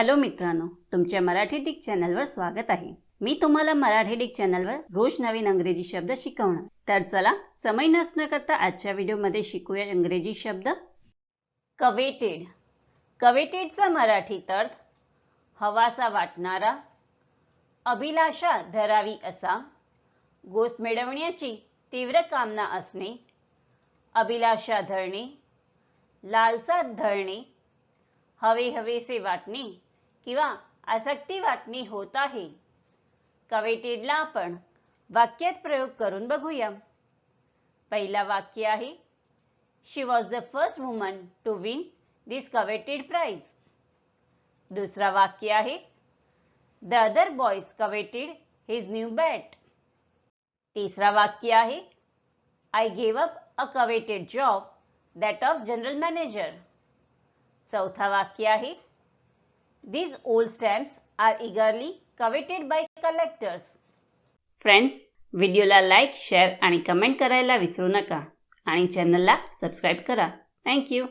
Hello मित्रांनो तुमच्या Marathi Dick चॅनलवर स्वागत आहे. मी तुम्हाला मराठी डिक चॅनलवर रोज नवीन अंग्रेजी शब्द शिकवणार. तर चला समय नसणं करता आजच्या व्हिडिओमध्ये शिकूया इंग्रजी शब्द. कवेटेड. कवेटेडचा मराठीत अर्थ हवासा वाटणारा अभिलाषा धरावी असा गोष्ट मिळवण्याची तीव्र कामना असणे अभिलाषा धरणे लालसा धरणे हवे हवेसे वाटणे किंवा आसक्ती बातमी होत आहे. कवेटेडला आपण वाक्यात प्रयोग करून बघूया. पहिला वाक्य आहे she was the first woman to win this coveted prize दुसरा वाक्य आहे the other boys coveted his new bat तिसरा वाक्य आहे I gave up a coveted job that of general manager चौथा वाक्य आहे these old stamps are eagerly coveted by collectors friends व्हिडिओला लाईक शेअर आणि कमेंट करायला विसरू नका. आणि चॅनलला सबस्क्राईब करा. थँक्यू